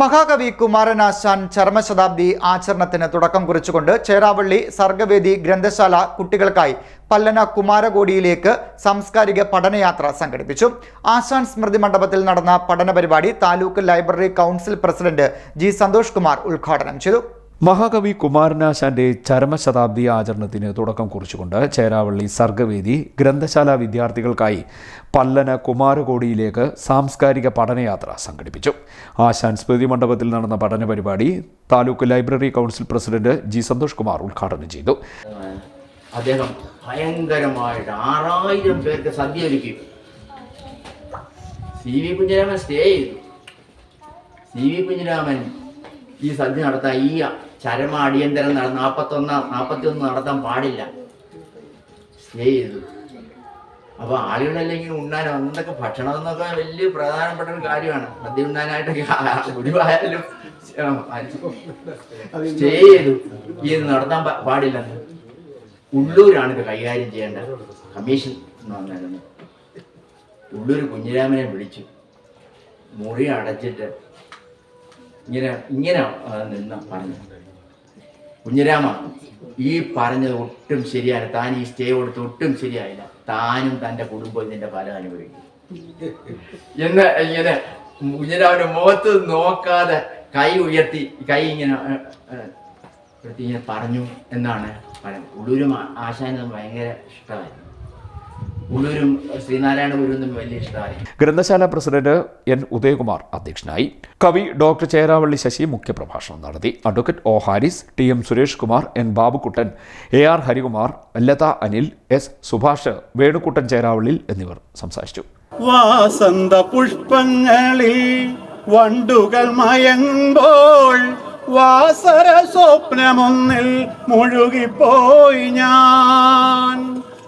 മഹാകവി കുമാരനാശാൻ ചരമശതാബ്ദി ആചരണത്തിന് തുടക്കം കുറിച്ചുകൊണ്ട് ചേരാവള്ളി സർഗവേദി ഗ്രന്ഥശാല കുട്ടികൾക്കായി പല്ലന കുമാരകോടിയിലേക്ക് സാംസ്കാരിക പഠനയാത്ര സംഘടിപ്പിച്ചു. ആശാൻ സ്മൃതി മണ്ഡപത്തിൽ നടന്ന പഠന പരിപാടി taluk library council president G Santhosh Kumar ഉദ്ഘാടനം ചെയ്തു. മഹാകവി കുമാരനാശാന്റെ ചരമശതാബ്ദി ആചരണത്തിന് തുടക്കം കുറിച്ചുകൊണ്ട് ചേരാവള്ളി സർഗവേദി ഗ്രന്ഥശാല വിദ്യാർത്ഥികൾക്കായി പല്ലന കുമാരകോടിയിലേക്ക് സാംസ്കാരിക പഠനയാത്ര സംഘടിപ്പിച്ചു. ആശാൻ സ്മൃതി മണ്ഡപത്തിൽ നടന്ന പഠന പരിപാടി taluk library council president G Santhosh Kumar ഉദ്ഘാടനം ചെയ്തു. അദ്ദേഹം ഭയങ്കരമായിട്ട് ആറായിരം പേർക്ക് സദ്യ ഒരുക്കി. സി വി സ്റ്റേ ചെയ്തു. സി വി കുഞ്ഞിരാമൻ ഈ സദ്യ നടത്താൻ ഈ ചരമ അടിയന്തരം നട നാൽപ്പത്തി ഒന്ന് നടത്താൻ പാടില്ല. സ്റ്റേ ചെയ്തു അപ്പൊ ആളുകളെല്ലാം ഇങ്ങനെ ഉണ്ണാൻ അന്നൊക്കെ ഭക്ഷണം എന്നൊക്കെ വലിയ പ്രധാനപ്പെട്ട ഒരു കാര്യമാണ്. സദ്യ ഉണ്ണാനായിട്ടൊക്കെ ഗുരുവായാലും സ്റ്റേ ചെയ്തു ഇത് നടത്താൻ പാടില്ലെന്ന് ഉള്ളൂരാണ് ഇത് കൈകാര്യം ചെയ്യേണ്ടത് കമ്മീഷൻ എന്ന് ഉള്ളൂർ കുഞ്ഞിരാമനെ വിളിച്ചു. മുറി അടച്ചിട്ട് ഇങ്ങനെ ഇങ്ങനെ നിന്ന് പറഞ്ഞു. കുഞ്ഞിരാമ ഈ പറഞ്ഞത് ഒട്ടും ശരിയായില്ല. താൻ ഈ സ്റ്റേ കൊടുത്ത് ഒട്ടും ശരിയായില്ല. താനും തന്റെ കുടുംബവും ഇതിന്റെ ഫലം അനുഭവിക്കും. എന്ന് ഇങ്ങനെ കുഞ്ഞിരാമന്റെ മുഖത്ത് നോക്കാതെ കൈ ഉയർത്തി കൈ ഇങ്ങനെ ഇങ്ങനെ പറഞ്ഞു എന്നാണ് പറയുന്നത് ഉള്ളൂരും ആശാനും ഭയങ്കര ഇഷ്ടമായി ഉള്ളൂരും ശ്രീനാരായണ ഗുരുവും വലിയ ഇഷ്ടമായി ഗ്രന്ഥശാല പ്രസിഡന്റ് എൻ ഉദയകുമാർ അധ്യക്ഷനായി കവി ഡോക്ടർ ചേരാവള്ളി ശശി മുഖ്യപ്രഭാഷണം നടത്തി. Advocate O Haris T M Suresh Kumar N Babukuttan A R Harikumar Latha Anil S Subhash Venukuttan Cheravally എന്നിവർ സംസാരിച്ചു. വാസന്ത പുഷ്പങ്ങളിൽ വണ്ടുകൾ മയങ്ങുമ്പോൾ വാസര സ്വപ്നമൊന്നിൽ മുഴുകിപ്പോയി ഞാൻ.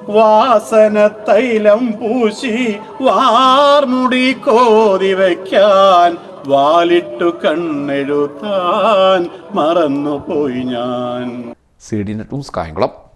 വാസന തൈലം പൂശി വാർമുടി കോതി വയ്ക്കാൻ വാലിട്ടു കണ്ണെഴുത്താൻ മറന്നുപോയി ഞാൻ. C D net news Kayamkulam.